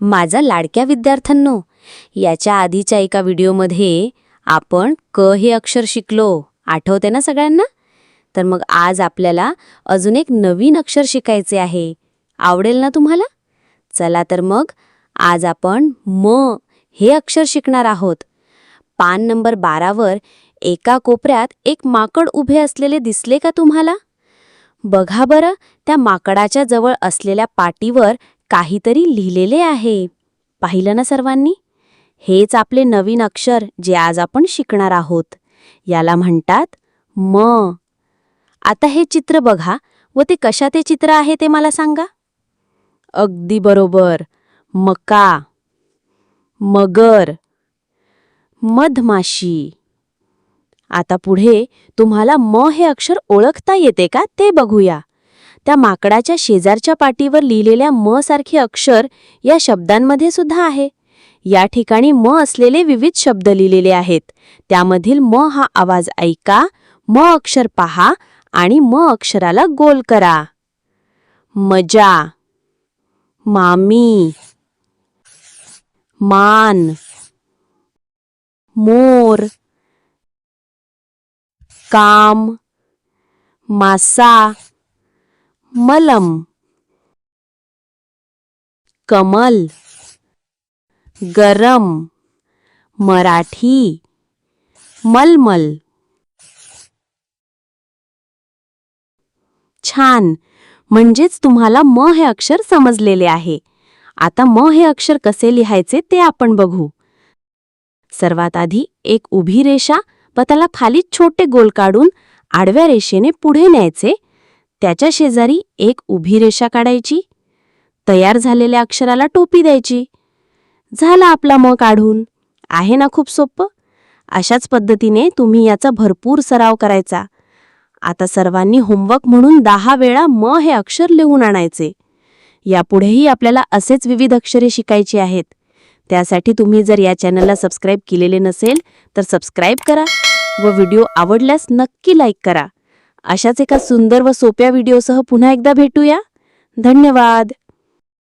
माझा लाडक्या विद्यार्थ्यांनो याच्या आधीच्या एका व्हिडिओमध्ये आपण क हे अक्षर शिकलो. आठवते ना सगळ्यांना? तर मग आज आपल्याला अजून एक नवीन अक्षर शिकायचे आहे. आवडेल ना तुम्हाला? चला तर मग आज आपण म हे अक्षर शिकणार आहोत. पान नंबर बारावर एका कोपऱ्यात एक माकड उभे असलेले दिसले का तुम्हाला? बघा बरं त्या माकडाच्या जवळ असलेल्या पाटीवर काहीतरी लिहिलेले आहे. पाहिलं ना सर्वांनी? हेच आपले नवीन अक्षर जे आज आपण शिकणार आहोत. याला म्हणतात म. आता हे चित्र बघा व ते कशा ते चित्र आहे ते मला सांगा. अगदी बरोबर. मका. मगर. मधमाशी. आता पुढे तुम्हाला म हे अक्षर ओळखता येते का ते बघूया. त्या माकडाच्या शेजारच्या पाटीवर लिहिलेल्या म सारखे अक्षर या शब्दांमध्ये सुद्धा आहे. या ठिकाणी म असलेले विविध शब्द लिहिलेले आहेत. त्यामधील म हा आवाज ऐका म अक्षर पहा आणि म अक्षराला गोल करा. मजा मामी मान मोर काम मासा मलम कमल गरम मराठी मलमल. छान. म्हणजेच तुम्हाला म हे अक्षर समजलेले आहे. आता म हे अक्षर कसे लिहायचे ते आपण बघू. सर्वात आधी एक उभी रेषा व त्याला खाली छोटे गोल काढून आडव्या रेषेने पुढे न्यायचे. त्याच्या शेजारी एक उभी रेषा काढायची. तयार झालेल्या अक्षराला टोपी द्यायची. झाला आपला म काढून. आहे ना खूप सोपं? अशाच पद्धतीने तुम्ही याचा भरपूर सराव करायचा. आता सर्वांनी होमवर्क म्हणून दहा वेळा म हे अक्षर लिहून आणायचे. यापुढेही आपल्याला असेच विविध अक्षरे शिकायची आहेत. त्यासाठी तुम्ही जर या चॅनलला सबस्क्राईब केलेले नसेल तर सबस्क्राईब करा व व्हिडिओ आवडल्यास नक्की लाईक करा. अशाच एका सुंदर व सोप्या व्हिडिओसह पुन्हा एकदा भेटूया. धन्यवाद.